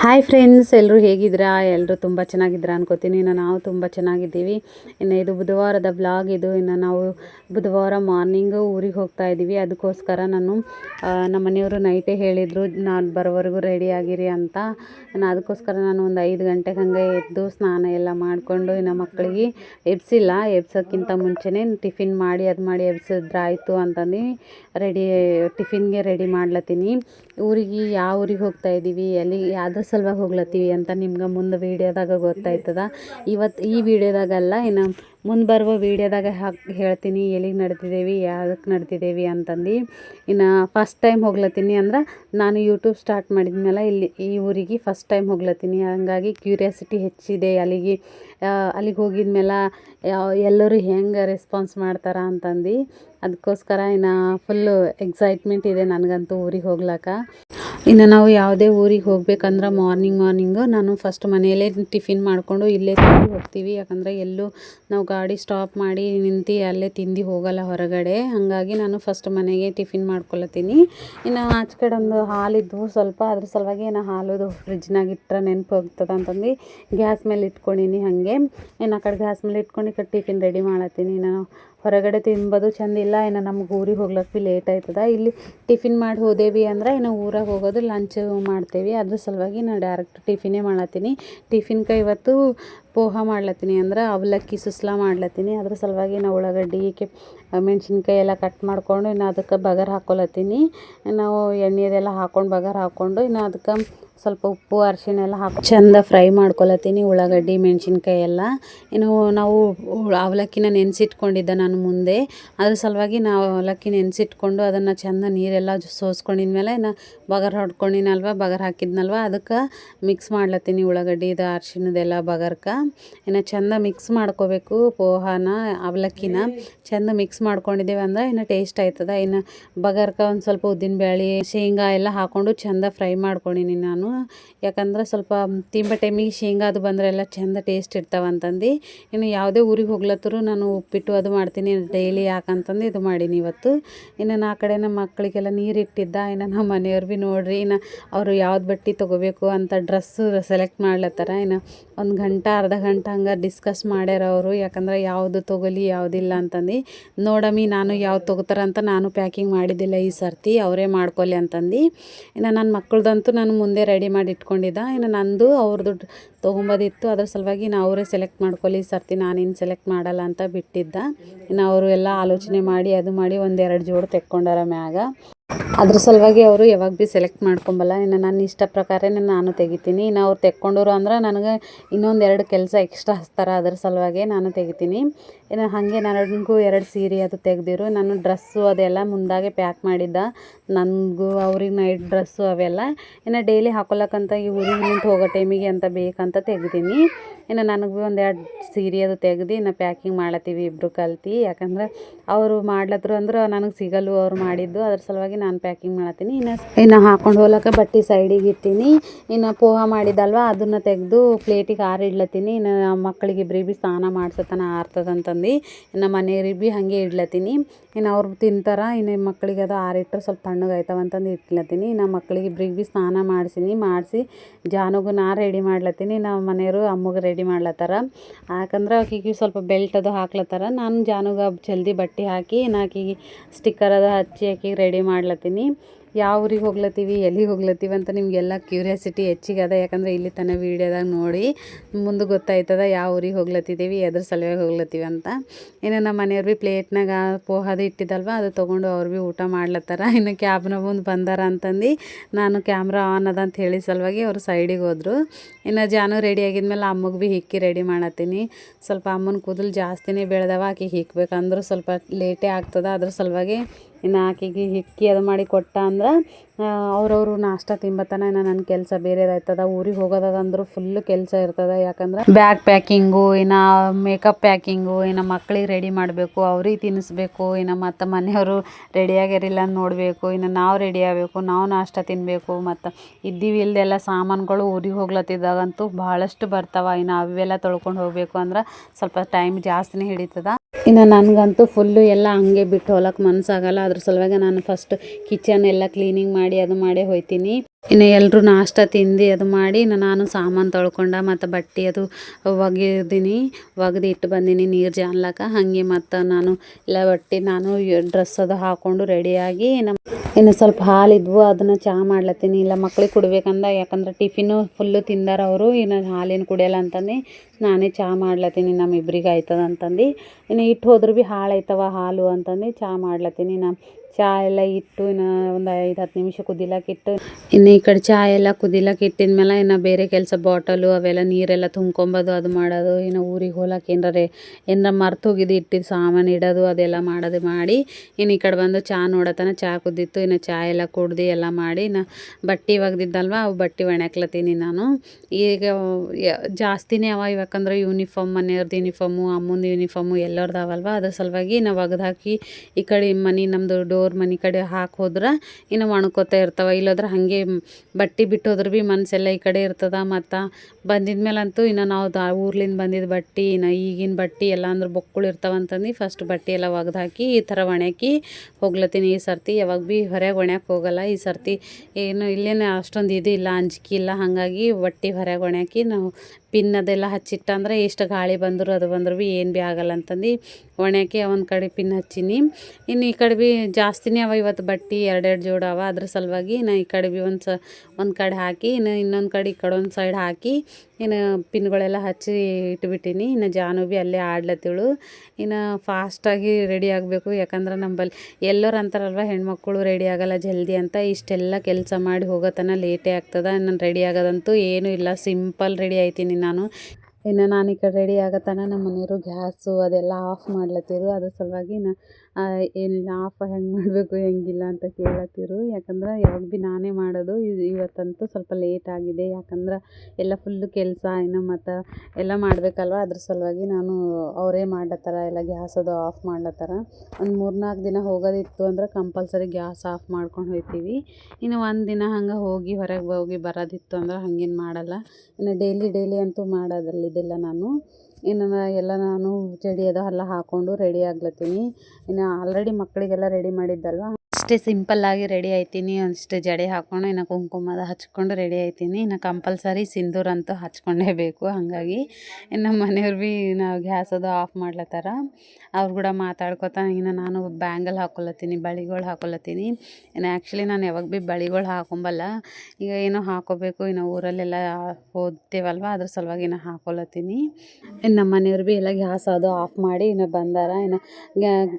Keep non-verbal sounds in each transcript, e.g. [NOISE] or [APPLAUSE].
Hi friends ಎಲ್ಲರೂ ಹೇಗಿದ್ದೀರಾ ಎಲ್ಲರೂ ತುಂಬ ಚೆನ್ನಾಗಿದ್ದೀರಾ ಅನ್ಕೋತೀನಿ. ಇನ್ನು ನಾವು ತುಂಬ ಚೆನ್ನಾಗಿದ್ದೀವಿ. ಇನ್ನು ಇದು ಬುಧವಾರದ ಬ್ಲಾಗ್ ಇದು. ಇನ್ನು ನಾವು ಬುಧವಾರ ಮಾರ್ನಿಂಗು ಊರಿಗೆ ಹೋಗ್ತಾ ಇದ್ದೀವಿ. ಅದಕ್ಕೋಸ್ಕರ ನಾನು ನಮ್ಮ ಮನೆಯವರು ನೈಟೇ ಹೇಳಿದರು, ನಾನು ಬರೋವರೆಗೂ ರೆಡಿ ಆಗಿರಿ ಅಂತ. ನಾನು ಅದಕ್ಕೋಸ್ಕರ ನಾನು ಒಂದು ಐದು ಗಂಟೆಗೆ ಹಂಗೆ ಎದ್ದು ಸ್ನಾನ ಎಲ್ಲ ಮಾಡಿಕೊಂಡು ಇನ್ನು ಮಕ್ಕಳಿಗೆ ಎಬ್ಸಿಲ್ಲ. ಎಬ್ಸೋಕ್ಕಿಂತ ಮುಂಚೆನೇ ಟಿಫಿನ್ ಮಾಡಿ ಅದು ಮಾಡಿ ಎಬ್ಸಿದ್ರಾಯಿತು ಅಂತಂದು ರೆಡಿ ಟಿಫಿನ್ಗೆ ರೆಡಿ ಮಾಡ್ಲತ್ತೀನಿ. ಊರಿಗೆ ಯಾವ ಊರಿಗೆ ಹೋಗ್ತಾ ಇದ್ದೀವಿ, ಎಲ್ಲಿ, ಯಾವ್ದ್ರ ಸಲುವಾಗಿ ಹೋಗ್ಲತ್ತೀವಿ ಅಂತ ನಿಮ್ಗೆ ಮುಂದೆ ವೀಡಿಯೋದಾಗ ಗೊತ್ತಾಯ್ತದ. ಇವತ್ತು ಈ ವಿಡಿಯೋದಾಗಲ್ಲ ಇನ್ನು ಮುಂದೆ ಬರುವ ವೀಡಿಯೋದಾಗ ಹಾಕಿ, ಹೇಳ್ತೀನಿ, ಎಲ್ಲಿಗೆ ನಡ್ತಿದ್ದೇವೆ ಯಾವ್ದಕ್ಕೆ ನಡ್ತಿದ್ದೇವೆ ಅಂತಂದು. ಇನ್ನು ಫಸ್ಟ್ ಟೈಮ್ ಹೋಗ್ಲತ್ತೀನಿ ಅಂದ್ರೆ ನಾನು ಯೂಟ್ಯೂಬ್ ಸ್ಟಾರ್ಟ್ ಮಾಡಿದ್ಮೇಲೆ ಇಲ್ಲಿ ಈ ಊರಿಗೆ ಫಸ್ಟ್ ಟೈಮ್ ಹೋಗ್ಲತ್ತೀನಿ. ಹಂಗಾಗಿ ಕ್ಯೂರಿಯಾಸಿಟಿ ಹೆಚ್ಚಿದೆ, ಅಲ್ಲಿಗೆ ಅಲ್ಲಿಗೆ ಹೋಗಿದ್ಮೇಲೆ ಎಲ್ಲರೂ ಹೆಂಗೆ ರೆಸ್ಪಾನ್ಸ್ ಮಾಡ್ತಾರ ಅಂತಂದು. ಅದಕ್ಕೋಸ್ಕರ ಇನ್ನು ಫುಲ್ಲು ಎಕ್ಸೈಟ್ಮೆಂಟ್ ಇದೆ ನನಗಂತೂ ಊರಿಗೆ ಹೋಗ್ಲಾಕ. ಇನ್ನು ನಾವು ಯಾವುದೇ ಊರಿಗೆ ಹೋಗ್ಬೇಕಂದ್ರೆ ಮಾರ್ನಿಂಗ್ ಮಾರ್ನಿಂಗು ನಾನು ಫಸ್ಟ್ ಮನೆಯಲ್ಲೇ ಟಿಫಿನ್ ಮಾಡಿಕೊಂಡು ಇಲ್ಲೇ ಹೋಗ್ತೀವಿ. ಯಾಕಂದರೆ ಎಲ್ಲೂ ನಾವು ಗಾಡಿ ಸ್ಟಾಪ್ ಮಾಡಿ ನಿಂತು ಅಲ್ಲೇ ತಿಂದು ಹೋಗಲ್ಲ ಹೊರಗಡೆ. ಹಾಗಾಗಿ ನಾನು ಫಸ್ಟ್ ಮನೆಗೆ ಟಿಫಿನ್ ಮಾಡ್ಕೊಳತ್ತೀನಿ. ಇನ್ನು ಆಚೆ ಕಡೆ ಒಂದು ಹಾಲಿದ್ದು ಸ್ವಲ್ಪ ಅದ್ರ ಸಲುವಾಗಿ ಏನೋ ಹಾಲುದು ಫ್ರಿಜ್ನಾಗ ಇಟ್ಟರೆ ನೆನಪು ಹೋಗ್ತದೆ ಅಂತಂದು ಗ್ಯಾಸ್ ಮೇಲೆ ಇಟ್ಕೊಂಡೀನಿ ಹಾಗೆ. ಇನ್ನು ಆ ಕಡೆ ಗ್ಯಾಸ್ ಮೇಲೆ ಇಟ್ಕೊಂಡು ಈ ಕಡೆ ಟಿಫಿನ್ ರೆಡಿ ಮಾಡತ್ತೀನಿ ನಾನು. ಹೊರಗಡೆ ತಿನ್ಬೋದು, ಚಂದ ಇಲ್ಲ ಇನ್ನು ನಮ್ಗೆ ಊರಿಗೆ ಹೋಗ್ಲಕ್ಕ ಭೀ ಲೇಟ್ ಆಯ್ತದ. ಇಲ್ಲಿ ಟಿಫಿನ್ ಮಾಡಿ ಹೋದೇವಿ ಅಂದ್ರೆ ಇನ್ನು ಊರಾಗ ಹೋಗೋದು ಲಂಚ್ ಮಾಡ್ತೇವೆ. ಅದ್ರ ಸಲುವಾಗಿ ನಾನು ಡೈರೆಕ್ಟ್ ಟಿಫಿನೇ ಮಾಡತ್ತೀನಿ ಟಿಫಿನ್ಗೆ ಇವತ್ತು ಪೋಹ ಮಾಡ್ಲತ್ತೀನಿ ಅಂದ್ರೆ ಅವಲಕ್ಕಿ ಸುಸ್ಲಾ ಮಾಡ್ಲತ್ತೀನಿ. ಅದ್ರ ಸಲುವಾಗಿ ನಾವು ಉಳ್ಳಾಗಡ್ಡಿ ಮೆಣಸಿನ್ಕಾಯಿ ಎಲ್ಲ ಕಟ್ ಮಾಡ್ಕೊಂಡು ಇನ್ನು ಅದಕ್ಕೆ ಬಗರ್ ಹಾಕ್ಕೊಳತ್ತೀನಿ ನಾವು ಎಣ್ಣೆ ಅದೆಲ್ಲ ಹಾಕ್ಕೊಂಡು ಬಗರ್ ಹಾಕ್ಕೊಂಡು ಇನ್ನು ಅದಕ್ಕೆ ಸ್ವಲ್ಪ ಉಪ್ಪು ಅರಿಶಿಣ ಎಲ್ಲ ಹಾಕಿ ಚಂದ ಫ್ರೈ ಮಾಡ್ಕೊಳತ್ತೀನಿ, ಉಳ್ಳಾಗಡ್ಡಿ, ಮೆಣಸಿನ್ಕಾಯಿ ಎಲ್ಲ. ಇನ್ನು ನಾವು ಅವಲಕ್ಕಿನ ನೆನೆಸಿಟ್ಕೊಂಡಿದ್ದೆ ನಾನು ಮುಂದೆ. ಅದ್ರ ಸಲುವಾಗಿ ನಾವು ಅವಲಕ್ಕಿ ನೆನೆಸಿಟ್ಕೊಂಡು ಅದನ್ನು ಚಂದ ನೀರೆಲ್ಲ ಸೋಸ್ಕೊಂಡಿದ್ಮೇಲೆ ನಾ ಬಗರ್ ಹೊಡ್ಕೊಂಡಿನಲ್ವ, ಬಗರ್ ಹಾಕಿದ್ನಲ್ವ, ಅದಕ್ಕೆ ಮಿಕ್ಸ್ ಮಾಡ್ಲತ್ತೀನಿ ಉಳ್ಳಾಗಡ್ಡಿದು, ಅರಿಶಿಣದೆಲ್ಲ ಬಗರ್ಕ. ಇನ್ನು ಚಂದ ಮಿಕ್ಸ್ ಮಾಡ್ಕೋಬೇಕು ಪೋಹಾನ, ಅವಲಕ್ಕಿನ. ಚಂದ ಮಿಕ್ಸ್ ಮಾಡ್ಕೊಂಡಿದ್ದೇವೆ ಅಂದ್ರೆ ಇನ್ನು ಟೇಸ್ಟ್ ಆಯ್ತದ. ಇನ್ನು ಬಗರ್ಕ ಒಂದು ಸ್ವಲ್ಪ ಉದ್ದಿನ ಬೇಳೆ ಶೇಂಗಾ ಎಲ್ಲ ಹಾಕ್ಕೊಂಡು ಚಂದ ಫ್ರೈ ಮಾಡ್ಕೊಂಡಿನಿ ನಾನು. ಯಾಕಂದ್ರೆ ಸ್ವಲ್ಪ ತಿಂಬ ಟೈಮಿಗೆ ಶೇಂಗಾ ಅದು ಬಂದರೆ ಎಲ್ಲ ಚಂದ ಟೇಸ್ಟ್ ಇರ್ತಾವ ಅಂತಂದು. ಇನ್ನು ಯಾವುದೇ ಊರಿಗೆ ಹೋಗ್ಲತ್ತರೂ ನಾನು ಉಪ್ಪಿಟ್ಟು ಅದು ಮಾಡ್ತೀನಿ, ಡೈಲಿ ಯಾಕಂತಂದು ಇದು ಮಾಡೀನಿ ಇವತ್ತು. ಇನ್ನು ನಾ ಕಡೆ ನಮ್ಮ ಮಕ್ಕಳಿಗೆಲ್ಲ ನೀರು ಇಟ್ಟಿದ್ದ, ಇನ್ನು ನಮ್ಮ ಮನೆಯವ್ರು ಭೀ ನೋಡ್ರಿ, ಇನ್ನು ಅವರು ಯಾವ್ದು ಬಟ್ಟೆ ತೊಗೋಬೇಕು ಅಂತ ಡ್ರೆಸ್ಸು ಸೆಲೆಕ್ಟ್ ಮಾಡ್ಲತ್ತಾರ. ಇನ್ನು ಒಂದು ಗಂಟೆ ಅರ್ಧ ಗಂಟೆ ಹಂಗೆ ಡಿಸ್ಕಸ್ ಮಾಡ್ಯಾರ ಅವರು, ಯಾಕಂದ್ರೆ ಯಾವುದು ತೊಗೊಲಿ, ಯಾವುದಿಲ್ಲ ಅಂತಂದು. ನೋಡಮ್ಮಿ ನಾನು ಯಾವ್ದು ತೊಗೋತಾರ ಅಂತ ನಾನು ಪ್ಯಾಕಿಂಗ್ ಮಾಡಿದ್ದಿಲ್ಲ ಈ ಸರ್ತಿ, ಅವರೇ ಮಾಡ್ಕೊಲಿ ಅಂತಂದು. ಇನ್ನು ನನ್ನ ಮಕ್ಕಳದಂತೂ ನಾನು ಮುಂದೆ ರೆಡಿ ಮಾಡಿ ಇಟ್ಕೊಂಡಿದ್ದ. ಇನ್ನು ನಂದು ಅವ್ರದ್ದು ತೊಗೊಂಬೋದಿತ್ತು. ಅದ್ರ ಸಲುವಾಗಿ ನಾ ಅವರೇ ಸೆಲೆಕ್ಟ್ ಮಾಡ್ಕೊಳ್ಳಿ ಸರ್ತಿ ನಾನೇನು ಸೆಲೆಕ್ಟ್ ಮಾಡಲ್ಲ ಅಂತ ಬಿಟ್ಟಿದ್ದ. ಇನ್ನು ಅವರು ಎಲ್ಲ ಆಲೋಚನೆ ಮಾಡಿ, ಅದು ಮಾಡಿ ಒಂದೆರಡು ಜೋಡು ತೆಕ್ಕೊಂಡಾರ ಮ್ಯಾಗ. ಅದ್ರ ಸಲುವಾಗಿ ಅವರು ಯಾವಾಗ ಭೀ ಸೆಲೆಕ್ಟ್ ಮಾಡ್ಕೊಂಬಲ್ಲ. ಇನ್ನು ನನ್ನ ಇಷ್ಟ ಪ್ರಕಾರನೇ ನಾನು ತೆಗಿತೀನಿ. ಇನ್ನು ಅವ್ರು ತೆಕ್ಕೊಂಡರು ಅಂದ್ರೆ ನನಗೆ ಇನ್ನೊಂದು ಎರಡು ಕೆಲಸ ಎಕ್ಸ್ಟ್ರಾ ಹಚ್ತಾರೆ ಅದ್ರ ಸಲುವಾಗಿ ನಾನು ತೆಗಿತೀನಿ. ಇನ್ನು ಹಾಗೆ ನನಗೂ ಎರಡು ಸೀರೆ ಅದು ತೆಗೆದಿರು. ನಾನು ಡ್ರೆಸ್ಸು ಅದೆಲ್ಲ ಮುಂದಾಗೆ ಪ್ಯಾಕ್ ಮಾಡಿದ್ದ. ನನಗೂ ಅವ್ರಿಗೆ ನೈಟ್ ಡ್ರೆಸ್ಸು ಅವೆಲ್ಲ. ಇನ್ನು ಡೈಲಿ ಹಾಕೊಳಕ್ಕಂತ ಈ ಊರಿಗೆ ನಿಂತು ಹೋಗೋ ಟೈಮಿಗೆ ಅಂತ ಬೇಕಂತ ತೆಗ್ದೀನಿ. ಇನ್ನು ನನಗೆ ಭೀ ಒಂದೆರಡು ಸೀರೆ ಅದು ತೆಗ್ದು ಇನ್ನು ಪ್ಯಾಕಿಂಗ್ ಮಾಡ್ಲತ್ತೀವಿ ಇಬ್ಬರು ಕಲ್ತು. ಯಾಕಂದ್ರೆ ಅವರು ಮಾಡ್ಲತ್ರು ಅಂದ್ರೆ ನನಗೆ ಸಿಗಲ್ವು ಅವ್ರು ಮಾಡಿದ್ದು. ಅದ್ರ ಸಲುವಾಗಿ ನಾನು ಪ್ಯಾಕಿಂಗ್ ಮಾಡತ್ತೀನಿ ಇನ್ನು ಇನ್ನು ಹಾಕೊಂಡು ಹೋಗ್ಲಕ್ಕ ಬಟ್ಟೆ ಸೈಡಿಗೆ ಇಟ್ಟೀನಿ. ಇನ್ನು ಪೋಹ ಮಾಡಿದ್ದಲ್ವ, ಅದನ್ನು ತೆಗೆದು ಪ್ಲೇಟಿಗೆ ಆರಿಡ್ಲತ್ತೀನಿ ಇನ್ನು ಮಕ್ಕಳಿಗೆ ಇಬ್ಬರಿಗೆ ಭೀ ಸ್ನಾನ ಮಾಡ್ಸತನ ಆರ್ತದಂತಂದು. ಇನ್ನು ಮನೆಯವ್ರಿಗೆ ಭೀ ಹಾಗೆ ಇಡ್ಲತ್ತೀನಿ. ಇನ್ನು ಅವ್ರು ತಿಂತಾರ, ಇನ್ನು ಮಕ್ಕಳಿಗೆ ಅದು ಆರಿಟ್ರೆ ಸ್ವಲ್ಪ ತಣ್ಣಗಾಯ್ತವ ಅಂತಂದು ಇಟ್ಲತ್ತೀನಿ. ಇನ್ನು ಮಕ್ಕಳಿಗೆ ಇಬ್ಬರಿಗೆ ಭೀ ಸ್ನಾನ ಮಾಡಿಸಿನಿ, ಮಾಡಿಸಿ ಜಾನುಗೂ ನಾ ರೆಡಿ ಮಾಡ್ಲತ್ತೀನಿ. ನಮ್ಮ ಮನೆಯವರು ಅಮ್ಮಗೆ ರೆಡಿ ಮಾಡ್ಲತ್ತಾರ. ಯಾಕಂದ್ರೆ ಆಕಿಗೆ ಸ್ವಲ್ಪ ಬೆಲ್ಟ್ ಅದು ಹಾಕ್ಲತ್ತಾರ. ನಾನು ಜಾನುಗ ಜಲ್ದಿ ಬಟ್ಟೆ ಹಾಕಿ ನಾ ಆಕಿಗೆ ಸ್ಟಿಕ್ಕರ್ ಅದು ಹಚ್ಚಿ ಆಕಿಗೆ ರೆಡಿ ಮಾಡ್ಲತ್ತೀನಿ. ಯಾವ ಊರಿಗೆ ಹೋಗ್ಲತ್ತೀವಿ, ಎಲ್ಲಿಗೆ ಹೋಗ್ಲತ್ತೀವಿ ಅಂತ ನಿಮಗೆಲ್ಲ ಕ್ಯೂರಿಯಾಸಿಟಿ ಹೆಚ್ಚಿಗೆ ಅದ. ಯಾಕಂದ್ರೆ ಇಲ್ಲಿ ತನಕ ವೀಡಿಯೋದಾಗ ನೋಡಿ ಮುಂದೆ ಗೊತ್ತಾಯ್ತದ ಯಾವ ಊರಿಗೆ ಹೋಗ್ಲತ್ತಿದ್ದೀವಿ, ಎದ್ರ ಸಲುವಾಗಿ ಹೋಗ್ಲತ್ತೀವಿ ಅಂತ. ಇನ್ನು ನಮ್ಮ ಮನೆಯವ್ರು ಭೀ ಪ್ಲೇಟ್ನಾಗ ಪೋಹದ ಇಟ್ಟಿದ್ದಲ್ವ, ಅದು ತೊಗೊಂಡು ಅವ್ರು ಭೀ ಊಟ ಮಾಡ್ಲತ್ತಾರ. [LAUGHS] ಇನ್ನು ಕ್ಯಾಬ್ನ ಮುಂದೆ ಬಂದಾರ ಅಂತಂದು ನಾನು ಕ್ಯಾಮ್ರಾ ಆನ್ ಅದ ಅಂತ ಹೇಳಿ ಸಲುವಾಗಿ ಅವ್ರು ಸೈಡಿಗೆ ಹೋದರು. ಇನ್ನು ಜಾನು ರೆಡಿ ಆಗಿದ್ಮೇಲೆ ಅಮ್ಮಗೆ ಭೀ ಹಿಕ್ಕಿ ರೆಡಿ ಮಾಡತ್ತೀನಿ. ಸ್ವಲ್ಪ ಅಮ್ಮನ ಕೂದಲು ಜಾಸ್ತಿನೇ ಬೆಳೆದವ, ಆಕೆ ಹಿಕ್ಬೇಕಂದ್ರೆ ಸ್ವಲ್ಪ ಲೇಟೇ ಆಗ್ತದ. ಅದ್ರ ಸಲುವಾಗಿ ಇನ್ನು ಆಕೆಗೆ ಹಿಕ್ಕಿ ಅದು ಮಾಡಿ ಕೊಟ್ಟ ಅಂದ್ರೆ ಅವ್ರವರು ನಾಷ್ಟ ತಿಂಬತನ ಇನ್ನು ನನ್ನ ಕೆಲಸ ಬೇರೆದಾಯ್ತದ, ಊರಿಗೆ ಹೋಗೋದದ ಅಂದ್ರೆ ಫುಲ್ಲು ಕೆಲಸ ಇರ್ತದೆ. ಯಾಕಂದ್ರೆ ಬ್ಯಾಗ್ ಪ್ಯಾಕಿಂಗು ಇನ್ನು ಮೇಕಪ್ ಪ್ಯಾಕಿಂಗು ಇನ್ನು ಮಕ್ಳಿಗೆ ರೆಡಿ ಮಾಡಬೇಕು, ಅವ್ರಿಗೆ ತಿನ್ನಿಸ್ಬೇಕು, ಇನ್ನು ಮತ್ತು ಮನೆಯವರು ರೆಡಿಯಾಗಿರಲಿಲ್ಲ ಅಂತ ನೋಡಬೇಕು, ಇನ್ನು ನಾವು ರೆಡಿ ಆಗಬೇಕು, ನಾವು ನಾಷ್ಟ ತಿನ್ನಬೇಕು ಮತ್ತು ಇದ್ದೀವಿ ಇಲ್ದೆಲ್ಲ ಸಾಮಾನುಗಳು ಊರಿಗೆ ಹೋಗ್ಲತ್ತಿದ್ದಾಗಂತೂ ಭಾಳಷ್ಟು ಬರ್ತಾವ, ಇನ್ನು ಅವೆಲ್ಲ ತೊಳ್ಕೊಂಡು ಹೋಗಬೇಕು ಅಂದ್ರೆ ಸ್ವಲ್ಪ ಟೈಮ್ ಜಾಸ್ತಿನೇ ಹಿಡಿತದ. ಇನ್ನು ನನಗಂತೂ ಫುಲ್ಲು ಎಲ್ಲ ಹಂಗೆ ಬಿಟ್ಟು ಹೋಲಕ್ಕೆ ಮನಸ್ಸಾಗಲ್ಲ ಅದ್ರ ಸಲುವಾಗಿ ನಾನು ಫಸ್ಟ್ ಕಿಚನ್ ಎಲ್ಲ ಕ್ಲೀನಿಂಗ್ ಮಾಡಿ ಅದು ಮಾಡೇ ಹೋಯ್ತೀನಿ. ಇನ್ನು ಎಲ್ಲರೂ ನಾಷ್ಟ ತಿಂದು ಅದು ಮಾಡಿ ನಾನು ಸಾಮಾನು ತೊಳ್ಕೊಂಡ ಮತ್ತು ಬಟ್ಟೆ ಅದು ಒಗೆದೀನಿ. ಒಗೆದು ಇಟ್ಟು ಬಂದೀನಿ ನೀರು ಜಾನ್ಲಕ್ಕ. ಹಾಗೆ ಮತ್ತು ನಾನು ಎಲ್ಲ ಬಟ್ಟೆ ನಾನು ಡ್ರೆಸ್ ಅದು ಹಾಕ್ಕೊಂಡು ರೆಡಿಯಾಗಿ ನಮ್ಮ ಇನ್ನು ಸ್ವಲ್ಪ ಹಾಲಿದ್ವು, ಅದನ್ನು ಚಹಾ ಮಾಡ್ಲತ್ತೀನಿ. ಇಲ್ಲ, ಮಕ್ಳಿಗೆ ಕುಡ್ಬೇಕಂದ, ಯಾಕಂದ್ರೆ ಟಿಫಿನು ಫುಲ್ಲು ತಿಂದಾರ ಅವರು, ಇನ್ನು ಹಾಲೇನು ಕುಡಿಯಲ್ಲ ಅಂತಂದು. ನಾನೇ ಚಹಾ ಮಾಡ್ಲತ್ತೀನಿ ನಮ್ಮಿಬ್ರಿಗೆ ಆಯ್ತದ ಅಂತಂದು. ಇನ್ನು ಇಟ್ಟು ಹೋದ್ರೆ ಭೀ ಹಾಳಾಯ್ತವ ಹಾಲು ಅಂತಂದು ಚಹಾ ಮಾಡ್ಲತ್ತೀನಿ ನಾ. ಚಹಾ ಎಲ್ಲ ಇಟ್ಟು ಇನ್ನು ಒಂದು ಐದು ಹತ್ತು ನಿಮಿಷ ಕುದಿಲಕ್ಕಿಟ್ಟು ಇನ್ನು ಈ ಕಡೆ ಚಹಾ ಎಲ್ಲ ಕುದಿಲಕ್ಕೆ ಇಟ್ಟಿದ ಮೇಲೆ ಇನ್ನು ಬೇರೆ ಕೆಲಸ ಬಾಟಲು ಅವೆಲ್ಲ ನೀರೆಲ್ಲ ತುಂಬ್ಕೊಂಬೋದು ಅದು ಮಾಡೋದು. ಇನ್ನು ಊರಿಗೆ ಹೋಗ್ಲಕ್ಕೆ ಏನಾರೆ, ಏನಾರ ಮರ್ತು ಹೋಗಿದ್ದು ಇಟ್ಟಿದ್ದು ಸಾಮಾನು ಇಡೋದು ಅದೆಲ್ಲ ಮಾಡೋದು ಮಾಡಿ ಇನ್ನು ಈ ಕಡೆ ಬಂದು ಚಹಾ ನೋಡತನ ಚಹಾ ಕುದ್ದಿತ್ತು ಇನ್ನು ಚಹಾ ಎಲ್ಲ ಕುಡ್ದು ಎಲ್ಲ ಮಾಡಿ ಇನ್ನು ಬಟ್ಟೆ ಒಗ್ದಿದ್ದಲ್ವ ಅವು ಬಟ್ಟೆ ಒಣಕ್ಲತ್ತೀನಿ ನಾನು. ಈಗ ಜಾಸ್ತಿನೇ ಅವ ಯಾಕಂದ್ರೆ ಯೂನಿಫಾರ್ಮ್ ಮನೆಯವ್ರದ್ದು ಯೂನಿಫಾರ್ಮು ಅಮ್ಮಂದು ಯೂನಿಫಾರ್ಮು ಎಲ್ಲರದ್ದು ಅವಲ್ವ, ಅದ್ರ ಸಲುವಾಗಿ ನಾವು ಒಗ್ದು ಹಾಕಿ ಈ ಕಡೆ ಮನೆ ನಮ್ಮದು ಡೋರ್ ಮನೆ ಕಡೆ ಹಾಕಿ ಹೋದ್ರೆ ಇನ್ನು ಒಣ್ಕೋತಾ ಇರ್ತಾವೆ. ಇಲ್ಲದ್ರೆ ಹಾಗೆ ಬಟ್ಟೆ ಬಿಟ್ಟು ಹೋದ್ರೆ ಭೀ ಮನಸ್ಸೆಲ್ಲ ಈ ಕಡೆ ಇರ್ತದೆ. ಮತ್ತು ಬಂದಿದ ಮೇಲಂತೂ ಇನ್ನು ನಾವು ದಾ ಊರ್ಲಿಂದ ಬಂದಿದ್ದ ಬಟ್ಟೆ, ಇನ್ನು ಈಗಿನ ಬಟ್ಟೆ ಎಲ್ಲ ಅಂದ್ರೆ ಬೊಕ್ಕಳು ಇರ್ತಾವಂತಂದು ಫಸ್ಟ್ ಬಟ್ಟೆ ಎಲ್ಲ ಒಗ್ದು ಹಾಕಿ ಈ ಥರ ಒಣಕಿ ಹೋಗ್ಲತ್ತೀನಿ. ಈ ಸರ್ತಿ ಯಾವಾಗ ಭೀ ಹೊರಗೆ ಒಣ್ಯಾಕೆ ಹೋಗಲ್ಲ. ಈ ಸರ್ತಿ ಏನು ಇಲ್ಲೇನು ಅಷ್ಟೊಂದು ಇದು ಇಲ್ಲ, ಅಂಜಿಕೆ ಇಲ್ಲ. ಹಾಗಾಗಿ ಬಟ್ಟೆ ಹೊರಗೆ ಒಣ್ಯಾಕಿ ನಾವು ಪಿನ್ ಅದೆಲ್ಲ ಹಚ್ಚಿಟ್ಟಂದ್ರೆ ಎಷ್ಟು ಗಾಳಿ ಬಂದರೂ ಅದು ಬಂದರೂ ಭೀ ಏನು ಭೀ ಆಗಲ್ಲ ಅಂತಂದು ಒಣಕ್ಕೆ ಒಂದು ಕಡೆ ಪಿನ್ ಹಚ್ಚೀನಿ. ಇನ್ನು ಈ ಕಡೆ ಭೀ ಜಾಸ್ತಿನೇ ಅವ ಇವತ್ತು ಬಟ್ಟೆ ಎರಡೆರಡು ಜೋಡ ಅವ. ಅದ್ರ ಸಲುವಾಗಿ ನಾ ಈ ಕಡೆ ಭೀ ಒಂದು ಸ ಒಂದು ಕಡೆ ಹಾಕಿ, ಇನ್ನು ಇನ್ನೊಂದು ಕಡೆ ಈ ಕಡೆ ಒಂದು ಸೈಡ್ ಹಾಕಿ, ಇನ್ನು ಪಿನ್ಗಳೆಲ್ಲ ಹಚ್ಚಿ ಇಟ್ಬಿಟ್ಟೀನಿ. ಇನ್ನು ಜಾನು ಭೀ ಅಲ್ಲೇ ಆಡ್ಲತ್ತಿಳು ಇನ್ನು ಫಾಸ್ಟಾಗಿ ರೆಡಿ ಆಗಬೇಕು. ಯಾಕಂದ್ರೆ ನಂಬಲ್ಲಿ ಎಲ್ಲರೂ ಅಂತಾರಲ್ವ, ಹೆಣ್ಮಕ್ಳು ರೆಡಿ ಆಗಲ್ಲ ಜಲ್ದಿ ಅಂತ. ಇಷ್ಟೆಲ್ಲ ಕೆಲಸ ಮಾಡಿ ಹೋಗೋತನ ಲೇಟೇ ಆಗ್ತದೆ. ನಾನು ರೆಡಿ ಆಗೋದಂತೂ ಏನೂ ಇಲ್ಲ. ಸಿಂಪಲ್ ರೆಡಿ ಆಯ್ತೀನಿ ನಾನು. ಇನ್ನು ನಾನು ಈ ಕಡೆ ರೆಡಿ ಆಗತನ ನಮ್ಮ ಮನೆಯವರು ಗ್ಯಾಸು ಅದೆಲ್ಲ ಆಫ್ ಮಾಡ್ಲತ್ತಿರು. ಅದ್ರ ಸಲುವಾಗಿ ನಾ ಏನಿಲ್ಲ ಆಫ್ ಹೆಂಗೆ ಮಾಡಬೇಕು, ಹೆಂಗಿಲ್ಲ ಅಂತ ಕೇಳತ್ತಿರು. ಯಾಕಂದ್ರೆ ಯಾವಾಗ ಭೀ ನಾನೇ ಮಾಡೋದು ಇವತ್ತಂತೂ ಸ್ವಲ್ಪ ಲೇಟ್ ಆಗಿದೆ. ಯಾಕಂದ್ರೆ ಎಲ್ಲ ಫುಲ್ಲು ಕೆಲಸ ಇನ್ನು ಮತ್ತು ಎಲ್ಲ ಮಾಡಬೇಕಲ್ವ, ಅದ್ರ ಸಲುವಾಗಿ ನಾನು ಅವರೇ ಮಾಡ್ಲತ್ತಾರ ಎಲ್ಲ ಗ್ಯಾಸ್ ಅದು ಆಫ್ ಮಾಡ್ಲತ್ತಾರ ಒಂದು ಮೂರು ನಾಲ್ಕು ದಿನ ಹೋಗೋದಿತ್ತು ಅಂದ್ರೆ ಕಂಪಲ್ಸರಿ ಗ್ಯಾಸ್ ಆಫ್ ಮಾಡ್ಕೊಂಡು ಹೋಗ್ತೀವಿ ಇನ್ನು ಒಂದು ದಿನ ಹಂಗೆ ಹೋಗಿ ಹೊರಗೆ ಹೋಗಿ ಬರೋದಿತ್ತು ಅಂದ್ರೆ ಹಂಗೇನು ಮಾಡಲ್ಲ. ಇನ್ನು ಡೈಲಿ ಡೈಲಿ ಅಂತೂ ಮಾಡೋದಲ್ಲ ಇದೆಲ್ಲ ನಾನು. ಇನ್ನು ನಾ ಎಲ್ಲ ನಾನು ಅದು ಎಲ್ಲ ಹಾಕ್ಕೊಂಡು ರೆಡಿ ಆಗ್ಲತ್ತೀನಿ. ಇನ್ನು ಆಲ್ರೆಡಿ ಮಕ್ಕಳಿಗೆಲ್ಲ ರೆಡಿ ಮಾಡಿದ್ದಲ್ವ? ಅಷ್ಟೇ ಸಿಂಪಲ್ಲಾಗಿ ರೆಡಿ ಆಯ್ತೀನಿ. ಅಷ್ಟೇ ಜಡೆ ಹಾಕ್ಕೊಂಡು ಇನ್ನು ಕುಂಕುಮದ ಹಚ್ಕೊಂಡು ರೆಡಿ ಆಯ್ತೀನಿ. ಇನ್ನು ಕಂಪಲ್ಸರಿ ಸಿಂಧೂರ ಅಂತೂ ಹಚ್ಕೊಂಡೇಬೇಕು ಹಾಗಾಗಿ ಇನ್ನು ಮನೆಯವ್ರು ಭೀ ನಾವು ಗ್ಯಾಸ್ ಅದು ಆಫ್ ಮಾಡ್ಲತ್ತಾರ. ಅವ್ರು ಕೂಡ ಮಾತಾಡ್ಕೊತ ಇನ್ನು ನಾನು ಬ್ಯಾಂಗಲ್ ಹಾಕೊಳತ್ತೀನಿ ಬಳೆಗಳು ಹಾಕೊಳತ್ತೀನಿ ಇನ್ನು ಆ್ಯಕ್ಚುಲಿ ನಾನು ಯಾವಾಗ ಭೀ ಬಳೆಗಳು ಹಾಕೊಂಬಲ್ಲ. ಈಗ ಏನೋ ಹಾಕೋಬೇಕು, ಇನ್ನು ಊರಲ್ಲೆಲ್ಲ ಓದ್ತೇವಲ್ವ ಅದ್ರ ಸಲುವಾಗಿ ಇನ್ನು ಹಾಕೊಳತ್ತೀನಿ ಇನ್ನು ನಮ್ಮ ಮನೆಯವ್ರು ಭೀ ಎಲ್ಲ ಗ್ಯಾಸ್ ಅದು ಆಫ್ ಮಾಡಿ ಇನ್ನು ಬಂದಾರ. ಇನ್ನು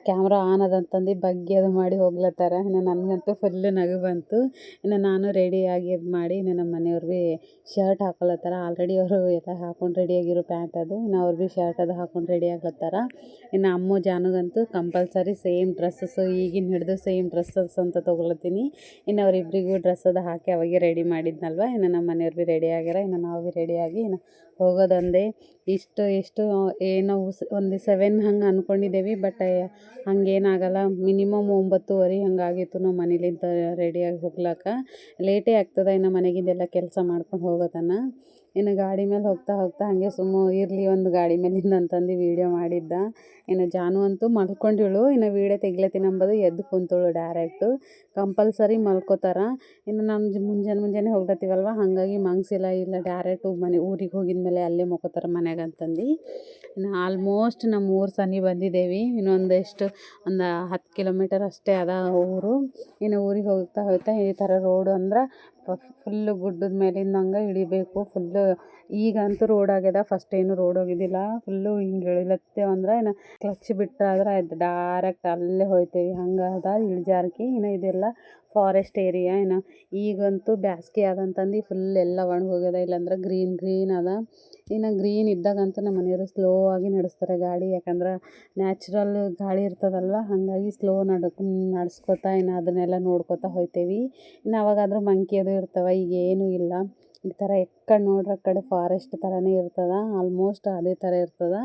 ಕ್ಯಾಮ್ರಾ ಆನ್ ಅದಂತಂದು ಬಗ್ಗಿ ಅದು ಮಾಡಿ ಹೋಗ್ಲತ್ತಾರ. ಇನ್ನು ನನಗಂತೂ ಫುಲ್ ನಗು ಬಂತು. ಇನ್ನು ನಾನು ರೆಡಿಯಾಗಿ ಇದು ಮಾಡಿ ಇನ್ನು ನಮ್ಮ ಮನೆಯವ್ರು ಭೀ ಶರ್ಟ್ ಹಾಕೊಳತ್ತಾರ ಆಲ್ರೆಡಿ ಅವರು ಎಲ್ಲ ಹಾಕೊಂಡು ರೆಡಿಯಾಗಿರೋ ಪ್ಯಾಂಟ್ ಅದು. ಇನ್ನು ಅವ್ರು ಭೀ ಶರ್ಟ್ ಅದು ಹಾಕೊಂಡು ರೆಡಿ ಆಗ್ಲತ್ತಾರ ಇನ್ನು ಅಮ್ಮ ಜಾನುಗಂತೂ ಕಂಪಲ್ಸರಿ ಸೇಮ್ ಡ್ರೆಸ್ಸಸ್ಸು ಈಗಿನ ಹಿಡಿದು ಸೇಮ್ ಡ್ರೆಸ್ಸಸ್ ಅಂತ ತೊಗೊಳತ್ತೀನಿ ಇನ್ನು ಅವರಿಬ್ರಿಗೂ ಡ್ರೆಸ್ ಅದು ಹಾಕಿ ಅವಾಗೆ ರೆಡಿ ಮಾಡಿದ್ನಲ್ವ? ಇನ್ನು ನಮ್ಮ ಮನೆಯವ್ರು ಭೀ ರೆಡಿ ಆಗ್ಯಾರ. ಇನ್ನು ನಾವು ಭೀ ರೆಡಿಯಾಗಿ ಇನ್ನು ಹೋಗೋದಂದೇ. ಇಷ್ಟು ಎಷ್ಟು ಏನೋ ಒಂದು ಸೆವೆನ್ ಹಂಗೆ ಅಂದ್ಕೊಂಡಿದ್ದೇವೆ ಬಟ್ ಹಂಗೇನಾಗಲ್ಲ ಮಿನಿಮಮ್ ಒಂಬತ್ತುವರೆ ಹಂಗಾಗಿತ್ತು ನಾವು ಮನೇಲಿಂದ ರೆಡಿಯಾಗಿ ಹೋಗ್ಲಾಕ. ಲೇಟೇ ಆಗ್ತದೆ, ಇನ್ನು ಮನೆಗಿಂದೆಲ್ಲ ಕೆಲಸ ಮಾಡ್ಕೊಂಡು ಹೋಗೋತನ ಇನ್ನು ಗಾಡಿ ಮೇಲೆ ಹೋಗ್ತಾ ಹೋಗ್ತಾ ಹಾಗೆ ಸುಮ್ಮ ಇರಲಿ ಒಂದು ಗಾಡಿ ಮೇಲಿಂದ ಅಂತಂದು ವೀಡಿಯೋ ಮಾಡಿದ್ದ. ಇನ್ನು ಜಾನು ಅಂತೂ ಮಲ್ಕೊಂಡಿಳು ಇನ್ನು ವೀಡಿಯೋ ತೆಗಿಲತ್ತೀನಿ ಅಂಬೋದು ಎದ್ದು ಕುಂತಳು ಡೈರೆಕ್ಟು ಕಂಪಲ್ಸರಿ ಮಲ್ಕೋತಾರೆ. ಇನ್ನು ನಮ್ಮ ಮುಂಜಾನೆ ಮುಂಜಾನೆ ಹೋಗ್ಲತ್ತೀವಲ್ವ? ಹಾಗಾಗಿ ಮಂಗ್ಸಿಲ್ಲ, ಇಲ್ಲ ಡೈರೆಕ್ಟು ಮನೆ ಊರಿಗೆ ಹೋಗಿದ ಮೇಲೆ ಅಲ್ಲೇ ಮಲ್ಕೋತಾರೆ ಮನ್ಯಾಗ ಅಂತಂದು. ಇನ್ನು ಆಲ್ಮೋಸ್ಟ್ ನಮ್ಮ ಊರು ಸನಿ ಬಂದಿದ್ದೇವೆ ಇನ್ನೊಂದು ಎಷ್ಟು ಒಂದು ಹತ್ತು ಕಿಲೋಮೀಟರ್ ಅಷ್ಟೇ ಅದ ಊರು. ಇನ್ನು ಊರಿಗೆ ಹೋಗ್ತಾ ಹೋಗ್ತಾ ಈ ಥರ ರೋಡು ಅಂದ್ರೆ ಫುಲ್ಲು ಗುಡ್ಡದ ಮೇಲಿಂದ ಹಂಗೆ ಇಳಿಬೇಕು ಫುಲ್ಲು ಈಗಂತೂ ರೋಡ್ ಆಗ್ಯದ ಫಸ್ಟ್ ಏನು ರೋಡ್ ಹೋಗಿದ್ದಿಲ್ಲ. ಫುಲ್ಲು ಹಿಂಗೆ ಇಳಿಲತ್ತೆ ಅಂದ್ರೆ ಇನ್ನು ಕ್ಲಚ್ ಬಿಟ್ರೆ ಆದ್ರೆ ಆಯ್ತು. ಡೈರೆಕ್ಟ್ ಅಲ್ಲೇ ಹೋಯ್ತೇವೆ. ಹಂಗೆ ಅದ ಇಳಿಜಾರ್ಕಿ. ಇನ್ನು ಇದೆಲ್ಲ ಫಾರೆಸ್ಟ್ ಏರಿಯಾ ಇನ್ನು ಈಗಂತೂ ಬ್ಯಾಸ್ಗೆ ಆದಂತಂದು ಫುಲ್ ಎಲ್ಲ ಒಣಗೋಗ್ಯದ ಇಲ್ಲಾಂದ್ರೆ ಗ್ರೀನ್ ಗ್ರೀನ್ ಅದ. ಇನ್ನು ಗ್ರೀನ್ ಇದ್ದಾಗಂತೂ ನಮ್ಮ ಮನೆಯವರು ಸ್ಲೋ ಆಗಿ ನಡೆಸ್ತಾರೆ ಗಾಡಿ. ಯಾಕಂದ್ರೆ ನ್ಯಾಚುರಲ್ ಗಾಳಿ ಇರ್ತದಲ್ವ? ಹಾಗಾಗಿ ಸ್ಲೋ ನಡ್ಕೊ, ನಡೆಸ್ಕೊತಾ ಇನ್ನು ಅದನ್ನೆಲ್ಲ ನೋಡ್ಕೊತಾ ಹೋಗ್ತೇವೆ ಇನ್ನು ಅವಾಗಾದ್ರೂ ಮಂಕಿ ಅದು ಇರ್ತವೆ. ಈಗ ಏನೂ ಇಲ್ಲ. ಈ ಥರ ಎಕ್ಕಡೆ ನೋಡ್ರಿ ಕಡೆ ಫಾರೆಸ್ಟ್ ಥರನೇ ಇರ್ತದ ಆಲ್ಮೋಸ್ಟ್ ಅದೇ ಥರ ಇರ್ತದ.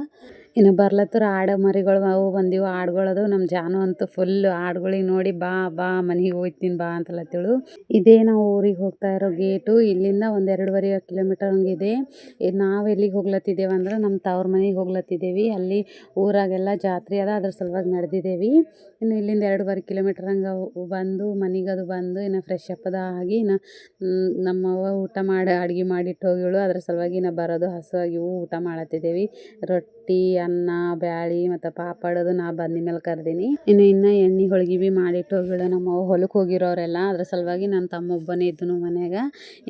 ಇನ್ನು ಬರ್ಲತ್ತರ ಆಡು ಮರಿಗಳು ಅವು ಬಂದಿವು, ಆಡುಗಳದು ನಮ್ಮ ಜಾನು ಅಂತೂ ಫುಲ್ ಆಡುಗಳಿಗೆ ನೋಡಿ ಬಾ ಬಾ, ಮನೆಗೆ ಹೋಗ್ತೀನಿ ಬಾ ಅಂತಲತ್ತೇಳು ಇದೇ ನಾವು ಊರಿಗೆ ಹೋಗ್ತಾ ಇರೋ ಗೇಟು ಇಲ್ಲಿಂದ ಒಂದು ಎರಡೂವರೆ ಕಿಲೋಮೀಟರ್ ಹಂಗಿದೆ ನಾವು ಎಲ್ಲಿಗೆ ಹೋಗ್ಲತ್ತಿದ್ದೇವೆ ಅಂದ್ರೆ ನಮ್ಮ ತವ್ರ ಮನೆಗೆ ಹೋಗ್ಲತ್ತಿದ್ದೇವೆ. ಅಲ್ಲಿ ಊರಾಗೆಲ್ಲ ಜಾತ್ರೆ ಅದ, ಅದ್ರ ಸಲುವಾಗಿ ನಡೆದಿದ್ದೇವೆ. ಇನ್ನು ಇಲ್ಲಿಂದ ಎರಡೂವರೆ ಕಿಲೋಮೀಟರ್ ಹಂಗೆ ಬಂದು ಮನೆಗದು ಬಂದು ಇನ್ನು ಫ್ರೆಶ್ ಅಪ್ ಅದ ಆಗಿ ಇನ್ನು ನಮ್ಮವ್ವ ಊಟ ಮಾಡಿ, ಅಡ್ಗೆ ಮಾಡಿಟ್ಟು ಹೋಗಿಳು ಅದ್ರ ಸಲುವಾಗಿ ನಾ ಬರೋದು ಹಸುವಾಗಿವು ಊಟ ಮಾಡತ್ತಿದ್ದೇವೆ ರೊಟ್ಟಿ ಅನ್ನ, ಬ್ಯಾಳಿ ಮತ್ತು ಪಾಪಡದು ನಾ ಬಂದ ಮೇಲೆ ಕರ್ದೀನಿ. ಇನ್ನು ಇನ್ನು ಎಣ್ಣೆ ಹೋಳ್ಗೆ ಭೀ ಮಾಡಿಟ್ಟು ಹೋಗ್ಯಾಳು ನಮ್ಮವ್ವ ಹೊಲಕ್ಕೆ ಹೋಗಿರೋರೆಲ್ಲ, ಅದ್ರ ಸಲುವಾಗಿ ನನ್ನ ತಮ್ಮ ಒಬ್ಬನೇ ಇದ್ದನು ಮನ್ಯಾಗ.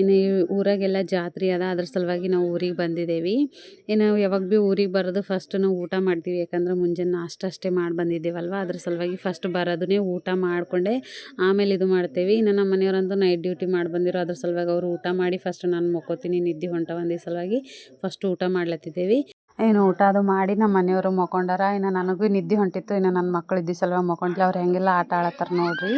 ಇನ್ನು ಈ ಊರಾಗೆಲ್ಲ ಜಾತ್ರೆ ಅದ, ಅದ್ರ ಸಲುವಾಗಿ ನಾವು ಊರಿಗೆ ಬಂದಿದ್ದೇವೆ ಇನ್ನು ಯಾವಾಗ ಭೀ ಊರಿಗೆ ಬರೋದು ಫಸ್ಟ್ ನಾವು ಊಟ ಮಾಡ್ತೀವಿ. ಯಾಕಂದ್ರೆ ಮುಂಜಾನೆ ನಾಷ್ಟ ಅಷ್ಟೇ ಮಾಡಿ ಬಂದಿದ್ದೇವಲ್ವ? ಅದ್ರ ಸಲುವಾಗಿ ಫಸ್ಟ್ ಬರೋದನ್ನೇ ಊಟ ಮಾಡಿಕೊಂಡೆ ಆಮೇಲೆ ಇದು ಮಾಡ್ತೇವೆ. ಇನ್ನು ನಮ್ಮ ಮನೆಯವ್ರಂತೂ ನೈಟ್ ಡ್ಯೂಟಿ ಮಾಡಿ ಬಂದಿರೋ ಅದ್ರ ಸಲುವಾಗಿ ಅವರು ಊಟ ಮಾಡಿ ಫಸ್ಟ್ ನಾನು ಮಕ್ಕೋತೀನಿ ನಿದ್ದೆ ಹೊಂಟ ಒಂದೇ ಸಲುವಾಗಿ ಫಸ್ಟ್ ಊಟ ಮಾಡ್ಲತ್ತಿದ್ದೇವೆ. ಏನು ಊಟ ಅದು ಮಾಡಿ ನಮ್ಮ ಮನೆಯವರು ಮಲ್ಕೊಂಡಾರ ಇನ್ನು ನನಗೂ ನಿದ್ದೆ ಹೊಂಟಿತ್ತು ಇನ್ನು ನನ್ನ ಮಕ್ಕಳು ಇದ್ದ ಸಲುವಾಗಿ ಮಕೊಂಡ್ಲಿ ಅವ್ರು ಹೆಂಗೆಲ್ಲ ಆಟ ಆಡತ್ತಾರ ನೋಡ್ರಿ.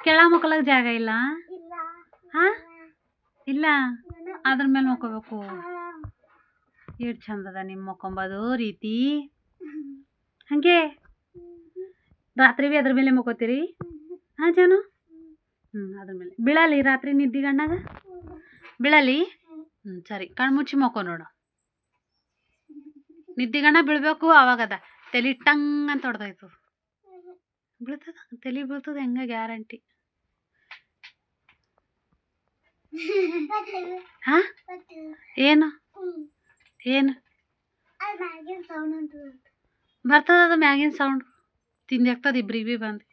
ಕೆಳ ಮಕ್ಕಳಾಗ ಜಾಗ ಇಲ್ಲ? ಹಾ? ಇಲ್ಲ? ಅದ್ರ ಮೇಲೆ ಮಕ್ಕೋಬೇಕು ಎಷ್ಟು ಚಂದದ ನಿಮ್ಮ ಮಕ್ಕೊಂಬೋದು ರೀತಿ. ಹಾಗೆ? ರಾತ್ರಿ ಭೀ ಅದ್ರ ಮೇಲೆ ಮಕ್ಕೋತೀರಿ ಹಾಂ ಜಾನು? ಹ್ಞೂ ಅದ್ರ ಮೇಲೆ. ಬೀಳಲಿ ರಾತ್ರಿ ನಿದ್ದೆ ಗಣ್ಣಾಗ ಬೀಳಲಿ? ಹ್ಞೂ ಸರಿ. ಕಣ್ಣು ಮುಚ್ಚಿ ಮಕ್ಕೋ ನೋಡು. ನಿದ್ದಿಗಣ್ಣ ಬೀಳ್ಬೇಕು ಅವಾಗದ ತಲೆ ಟಂಗ್ ಅಂತ ಹೊಡೆದೋಯ್ತು. ಬೀಳ್ತದ? ತಲೆ ಬೀಳ್ತದ ಹೆಂಗ ಗ್ಯಾರಂಟಿ? ಹಾ? ಏನು? ಏನು? ಬರ್ತದ ಅದು ಮ್ಯಾಗಿನ ಸೌಂಡ್ ತಿಂದಾಗ್ತದ ಇಬ್ರಿಗೆ ಭೀ ಬಂದು.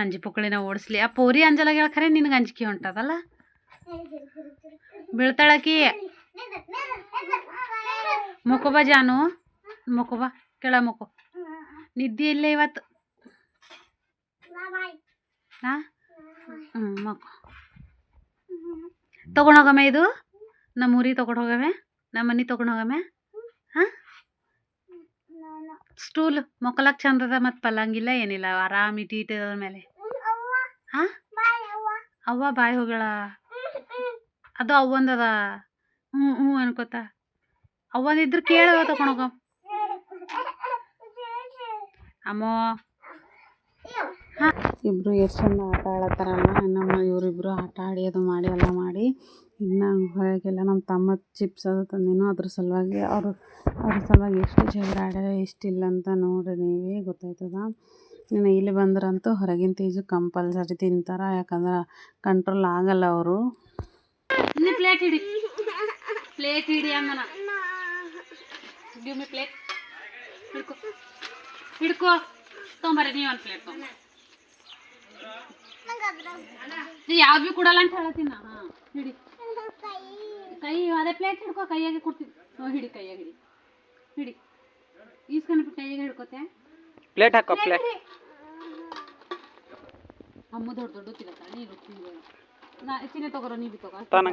ಅಂಜಿ ಪುಕ್ಕಳಿನ ಓಡಿಸ್ಲಿ. ಆ ಪೋರಿ ಅಂಜಲ ಖರೆ ನಿನಗೆ ಅಂಜಿಕೆ ಹೊಂಟದಲ್ಲ? ಬೀಳ್ತಾಳಕಿ. ಮುಕೋಬ ಜಾನು. ಮುಕೋಬ ಕೆಳ ಮುಕೋ. ನಿದ್ದೆ ಇಲ್ಲ ಇವತ್ತು. ಹಾ ಹ್ಞೂ ಮಕ್ಕೋ ತಗೊಂಡೋಗಮ್ಮ ಇದು? ನಮ್ಮ ಊರಿಗೆ ತೊಗೊಂಡು ಹೋಗಮ್ಮೆ? ನಮ್ಮ ಮನೆ ತೊಗೊಂಡು ಹೋಗಮ್ಮೆ? ಹಾಂ? ಸ್ಟೂಲ್ ಮೊಕ್ಕಲಕ್ಕೆ ಚಂದದ ಮತ್ತು ಪಲ್ಲಂಗಿಲ್ಲ ಏನಿಲ್ಲ, ಆರಾಮ್ ಇಟ್ಟಿ ಇಟ್ಟದ ಮೇಲೆ. ಹಾಂ ಅವ್ವ ಬಾಯಿ ಹೋಗಳ ಅದು ಅವ್ವಂದದ. ಹ್ಞೂ ಹ್ಞೂ ಅನ್ಕೋತ. ಅವ್ವಂದಿದ್ರೆ ಕೇಳ ತಗೊಂಡೋಗ ಅಮ್ಮೋ. ಇಬ್ಬರು ಎಷ್ಟು ಚಂದ ಆಟ ಆಡತ್ತಾರಲ್ಲ, ನಮ್ಮ ಇವರಿಬ್ರು ಆಟ ಆಡಿ ಅದು ಮಾಡಿ ಎಲ್ಲ ಮಾಡಿ, ಇನ್ನು ಹೊರಗೆಲ್ಲ ನಮ್ಮ ತಮ್ಮ ಚಿಪ್ಸ್ ಅದು ತಂದಿನೋ ಅದ್ರ ಸಲುವಾಗಿ ಅವರು ಅದ್ರ ಸಲುವಾಗಿ ಎಷ್ಟು ಜಗಳ ಆಡ್ಯಾರ ಇಲ್ಲ ಅಂತ ನೋಡ್ರಿ ನೀವೇ ಗೊತ್ತಾಯ್ತದ. ಇನ್ನು ಇಲ್ಲಿ ಬಂದ್ರಂತೂ ಹೊರಗಿನ ತೀಜು ಕಂಪಲ್ಸರಿ ತಿಂತಾರೆ, ಯಾಕಂದ್ರೆ ಕಂಟ್ರೋಲ್ ಆಗಲ್ಲ ಅವರು. ಪ್ಲೇಟ್ ಹಿಡಿ. ಪ್ಲೇಟ್ ಹಿಡಿ ಮಿ ಪ್ಲೇಟ್ ಹಿಡ್ಕೊ. ಹಿಡ್ಕೊ. ತೊಂಬರ್ರಿ ನೀವು ಒಂದು ಪ್ಲೇಟ್ ತೊಗೊಂಬ ನೀ ಯಾವ್ದು ಭೀ ಕೊಡಲ್ಲ ಅಂತ ಹೇಳತ್ತೀನಿ ಹಾಂ ಹಿಡಿ. ಕೈ ಅದೇ ಪ್ಲೇಟ್ ಹಿಡ್ಕೊ ಕೈಯಾಗೆ ಕೊಡ್ತೀನಿ. ಹ್ಞೂ ಹಿಡಿ ಕೈಯಾಗ ಹಿಡಿ. ಹಿಡಿ. ಈಸ್ಕೊಂಡು ಕೈಯಾಗೆ ಹಿಡ್ಕೊತೆ. ಪ್ಲೇಟ್ ಹಾಕೋ ಪ್ಲೇಟ್ ಅಮ್ಮ ದೊಡ್ಡ ದೊಡ್ಡ ತಿನ್ನತ್ತ ನೀರು ತಿನ್ಬೇಡ ನಾ ಚಿನ್ನ ತಗೋರೋ ನೀ ಬಿ ತಗೋ ತಾನ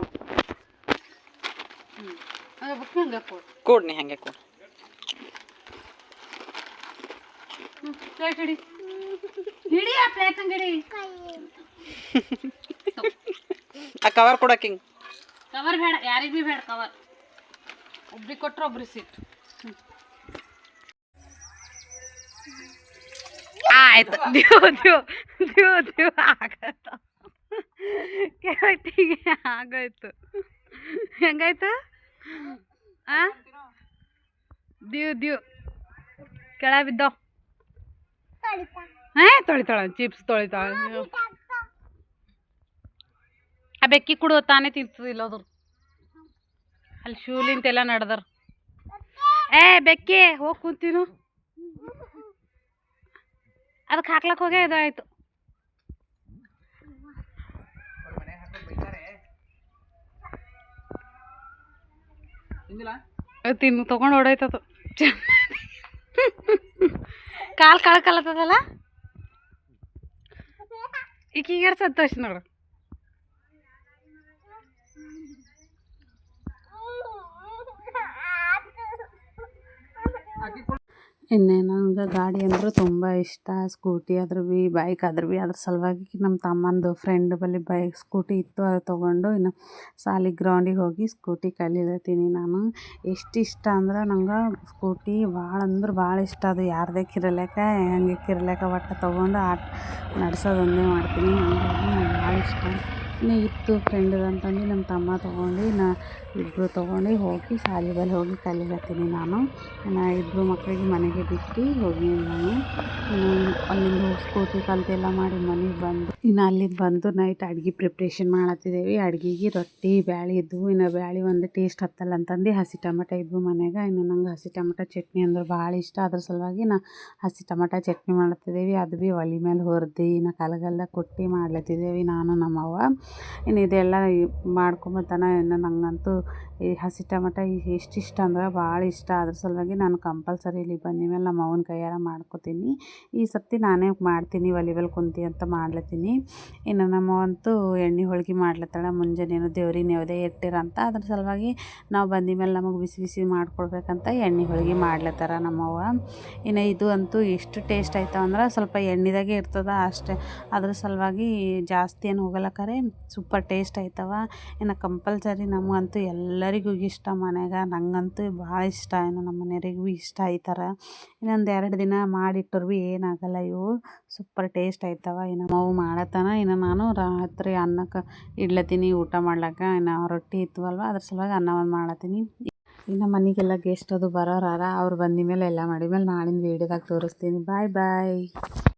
ಹ್ಞೂ ಅದೇ ಬುಕ್ ಹಂಗೆ ಕೊಡು. ಕೂಡ್ ನೀ ಹಂಗೆ ಕೂಡ್. ಹ್ಞೂ ಪ್ಲೇಟ್ ಹಿಡಿ. ಹಿಡಿ ಆ ಪ್ಲೇಟ್ ಹಿಡಿ ಆ ಕವರ್ ಕೊಡಕ್ಕೆ ಹಿಂಗೆ. ಕವರ್ ಬೇಡ ಯಾರಿಗೆ ಭೀ ಬೇಡ ಕವರ್ ಒಬ್ರಿಗೆ ಕೊಟ್ರೆ ಒಬ್ರಿಗೆ ಸಿಟ್ಟು ಆಯ್ತು. ದ್ಯೋ ದ್ಯೋ ದ್ಯೋ ದ್ಯೋ ಆಗತ್ತ. ಕೆಟ್ಟಿಗೆ ಆಗೋಯ್ತು. ಹೆಂಗಾಯ್ತು? ಆ? ದ್ಯೂ ದ್ಯೂ ಕೆಳ ಬಿದ್ದೋ. ಹೇ ತೊಳಿತಾಳ ಚಿಪ್ಸ್ ತೊಳಿತಾಳ. ಆ ಬೆಕ್ಕಿ ಕೊಡು ತಾನೇ ತಿಂತದ ಇಲ್ಲೋದ್ರು ಅಲ್ಲಿ ಶೂಲಿಂತೆಲ್ಲ ನಡೆದಾರ. ಏ ಬೆಕ್ಕಿ ಹೋಗಿ ಕುಂತೀನು ಅದಕ್ಕೆ ಹಾಕ್ಲಕ್ಕೆ ಹೋಗೇ ಇದು ಆಯ್ತು. ತಿನ್ನು ತಗೊಂಡು ಹೊಡೋಯ್ತದು ಕಾಲು ಈಗ ಈಗ ಸಂತೋಷ ನೋಡು. ಇನ್ನೇ ನಂಗೆ ಗಾಡಿ ಅಂದ್ರೆ ತುಂಬ ಇಷ್ಟ. ಸ್ಕೂಟಿ ಆದ್ರೂ ಭೀ ಬೈಕ್ ಆದ್ರೂ ಭೀ ಅದ್ರ ಸಲುವಾಗಿ ನಮ್ಮ ತಮ್ಮಂದು ಫ್ರೆಂಡ್ ಬಳಿ ಬೈಕ್ ಸ್ಕೂಟಿ ಇತ್ತು, ಅದು ತೊಗೊಂಡು ಇನ್ನು ಶಾಲಿ ಗ್ರೌಂಡಿಗೆ ಹೋಗಿ ಸ್ಕೂಟಿ ಕಲಿಲತ್ತೀನಿ ನಾನು. ಎಷ್ಟು ಇಷ್ಟ ಅಂದ್ರೆ ನಂಗೆ ಸ್ಕೂಟಿ ಭಾಳ ಅಂದ್ರೆ ಭಾಳ ಇಷ್ಟ. ಅದು ಯಾರದೇ ಕಿರಲೇಕ ಹೆಂಗೆ ಕಿರಲೇಕ ಒಟ್ಟು ತೊಗೊಂಡು ಆಟ ನಡ್ಸೋದು ಒಂದೇ ಮಾಡ್ತೀನಿ. ಹಂಗಾಗಿ ನಂಗೆ ಭಾಳ ಇಷ್ಟ. ಇನ್ನು ಇತ್ತು ಫ್ರೆಂಡ್ದು ಅಂತಂದು ನಮ್ಮ ತಮ್ಮ ತೊಗೊಂಡು, ನಾ ಇಬ್ಬರು ತೊಗೊಂಡು ಹೋಗಿ ಶಾಲೆ ಬಳಿ ಹೋಗಿ ಕಲಿಲತ್ತೀನಿ ನಾನು. ನಾ ಇಬ್ಬರು ಮಕ್ಕಳಿಗೆ ಮನೆಗೆ ಬಿಟ್ಟು ಹೋಗಿ ನಾನು ಅಲ್ಲಿಂದ ಸ್ಕೂಟಿ ಕಲ್ತೆಲ್ಲ ಮಾಡಿ ಮನೆಗೆ ಬಂದು, ಇನ್ನು ಅಲ್ಲಿಂದ ಬಂದು ನೈಟ್ ಅಡ್ಗೆ ಪ್ರಿಪ್ರೇಷನ್ ಮಾಡತ್ತಿದ್ದೇವೆ. ಅಡ್ಗೆಗೆ ರೊಟ್ಟಿ, ಬ್ಯಾಳೆ ಇದ್ವು ಇನ್ನು ಬ್ಯಾಳಿ ಒಂದು ಟೇಸ್ಟ್ ಹತ್ತಲ್ಲ ಅಂತಂದು ಹಸಿ ಟೊಮೆಟೊ ಇದ್ವು ಮನೆಗೆ. ಇನ್ನು ನಂಗೆ ಹಸಿ ಟೊಮೆಟೊ ಚಟ್ನಿ ಅಂದ್ರೆ ಭಾಳ ಇಷ್ಟ. ಅದ್ರ ಸಲುವಾಗಿ ನಾ ಹಸಿ ಟೊಮೆಟೊ ಚಟ್ನಿ ಮಾಡತ್ತಿದ್ದೇವೆ. ಅದು ಭೀ ಒಲೆ ಮೇಲೆ ಹುರ್ದು ಇನ್ನು ಕಲಗಲ್ಲ ಕೊಟ್ಟು ಮಾಡ್ಲತ್ತಿದ್ದೇವೆ ನಾನು ನಮ್ಮವ್ವ. ಇನ್ನು ಇದೆಲ್ಲ ಮಾಡ್ಕೊಂಬತನ ಇನ್ನು ನನಗಂತೂ ಈ ಹಸಿ ಟಮಟ ಎಷ್ಟು ಇಷ್ಟ ಅಂದ್ರೆ ಭಾಳ ಇಷ್ಟ. ಅದ್ರ ಸಲುವಾಗಿ ನಾನು ಕಂಪಲ್ಸರಿ ಇಲ್ಲಿ ಬಂದ ಮೇಲೆ ನಮ್ಮ ಅವ್ವನ ಕೈಯಾರ ಮಾಡ್ಕೊತೀನಿ. ಈ ಸರ್ತಿ ನಾನೇ ಮಾಡ್ತೀನಿ ಒಲೆ ಮೇಲೆ ಕುಂತು ಅಂತ ಮಾಡ್ಲತ್ತೀನಿ. ಇನ್ನು ನಮ್ಮವ್ವ ಅಂತೂ ಎಣ್ಣೆ ಹೋಳ್ಗೆ ಮಾಡ್ಲತ್ತಾಳ. ಮುಂಜಾನೆನೂ ದೇವ್ರಿಗೆ ಯಾವುದೇ ಇಟ್ಟಿರಂತ. ಅದ್ರ ಸಲುವಾಗಿ ನಾವು ಬಂದ ಮೇಲೆ ನಮಗೆ ಬಿಸಿ ಬಿಸಿ ಮಾಡ್ಕೊಡ್ಬೇಕಂತ ಎಣ್ಣೆ ಹೋಳ್ಗೆ ಮಾಡ್ಲತ್ತಾರ ನಮ್ಮವ್ವ ಇನ್ನು ಇದು ಅಂತೂ ಎಷ್ಟು ಟೇಸ್ಟ್ ಆಯ್ತವ ಅಂದ್ರೆ ಸ್ವಲ್ಪ ಎಣ್ಣೆದಾಗೆ ಇರ್ತದೆ ಅಷ್ಟೇ. ಅದ್ರ ಸಲುವಾಗಿ ಜಾಸ್ತಿ ಏನು ಹೋಗಲ್ಲ ಸೂಪರ್ ಟೇಸ್ಟ್ ಆಯ್ತವ. ಇನ್ನು ಕಂಪಲ್ಸರಿ ನಮಗಂತೂ ಎಲ್ಲರಿಗೂ ಇಷ್ಟ ಮನೆಯಾಗ ನನಗಂತೂ ಭಾಳ ಇಷ್ಟ. ಏನು ನಮ್ಮ ಮನೆಯವ್ರಿಗೂ ಇಷ್ಟ ಥರ ಇನ್ನೊಂದು ಎರಡು ದಿನ ಮಾಡಿಟ್ಟರು ಭೀ ಏನಾಗಲ್ಲ ಇವು. ಸೂಪರ್ ಟೇಸ್ಟ್ ಆಯ್ತವ. ಇನ್ನು ನಾವು ಮಾಡತನ. ಇನ್ನು ನಾನು ರಾತ್ರಿ ಅನ್ನಕ್ಕೆ ಇಡ್ಲತ್ತೀನಿ ಊಟ ಮಾಡ್ಲಕ್ಕ ಇನ್ನು ರೊಟ್ಟಿ ಇತ್ತವಲ್ವ ಅದ್ರ ಸಲುವಾಗಿ ಅನ್ನ ಒಂದು ಮಾಡತ್ತೀನಿ ಇನ್ನು ಮನೆಗೆಲ್ಲ ಗೆಸ್ಟ್ ಅದು ಬರೋರಾರ. ಅವ್ರು ಬಂದ ಮೇಲೆ ಎಲ್ಲ ಮಾಡಿದ್ಮೇಲೆ ನಾಳಿನ ವೀಡಿಯೋದಾಗ ತೋರಿಸ್ತೀನಿ. ಬಾಯ್ ಬಾಯ್